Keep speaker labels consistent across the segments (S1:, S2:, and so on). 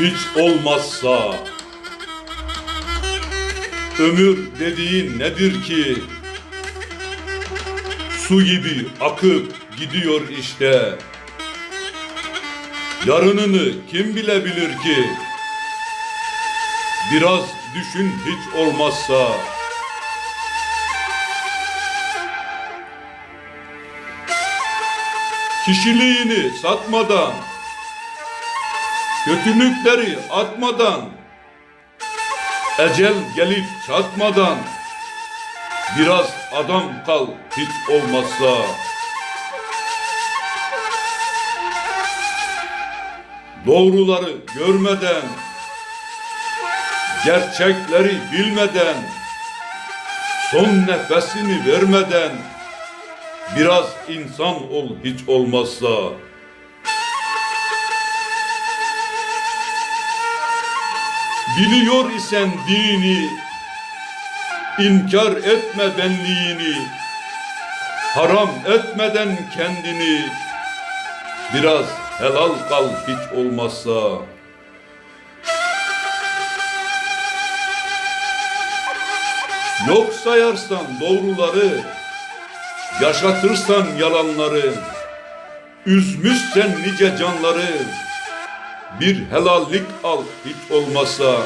S1: hiç olmazsa Ömür dediğin nedir ki? Su gibi akıp gidiyor işte. Yarınını kim bilebilir ki? Biraz düşün hiç olmazsa. Kişiliğini satmadan, kötülükleri atmadan, ecel gelip çatmadan, biraz adam kal hiç olmazsa. Doğruları görmeden, gerçekleri bilmeden, son nefesini vermeden, biraz insan ol hiç olmazsa. Biliyor isen dini, inkar etme benliğini, haram etmeden kendini, biraz helal kal hiç olmazsa. Yok sayarsan doğruları, yaşatırsan yalanları, üzmüşsen nice canları, bir helallik al hiç olmazsa.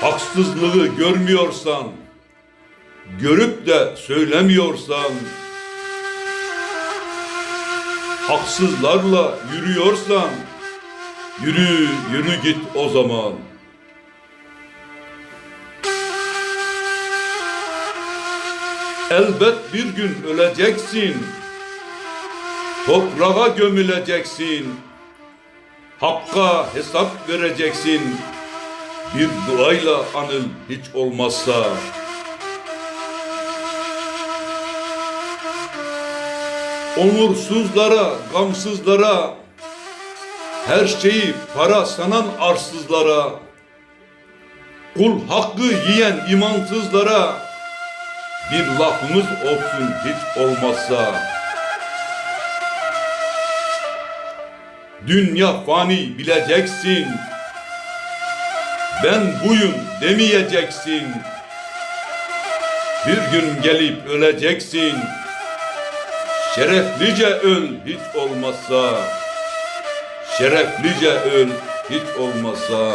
S1: Haksızlığı görmüyorsan, görüp de söylemiyorsan, haksızlarla yürüyorsan, yürü yürü git o zaman. Elbet bir gün öleceksin. Toprağa gömüleceksin. Hakka hesap vereceksin. Bir duayla anıl hiç olmazsa. Onursuzlara, gamsızlara, her şeyi para sanan arsızlara, kul hakkı yiyen imansızlara bir lafımız olsun hiç olmazsa. Dünya fani bileceksin. Ben buyum demeyeceksin. Bir gün gelip öleceksin. Şereflice öl hiç olmazsa. Şereflice öl hiç olmazsa.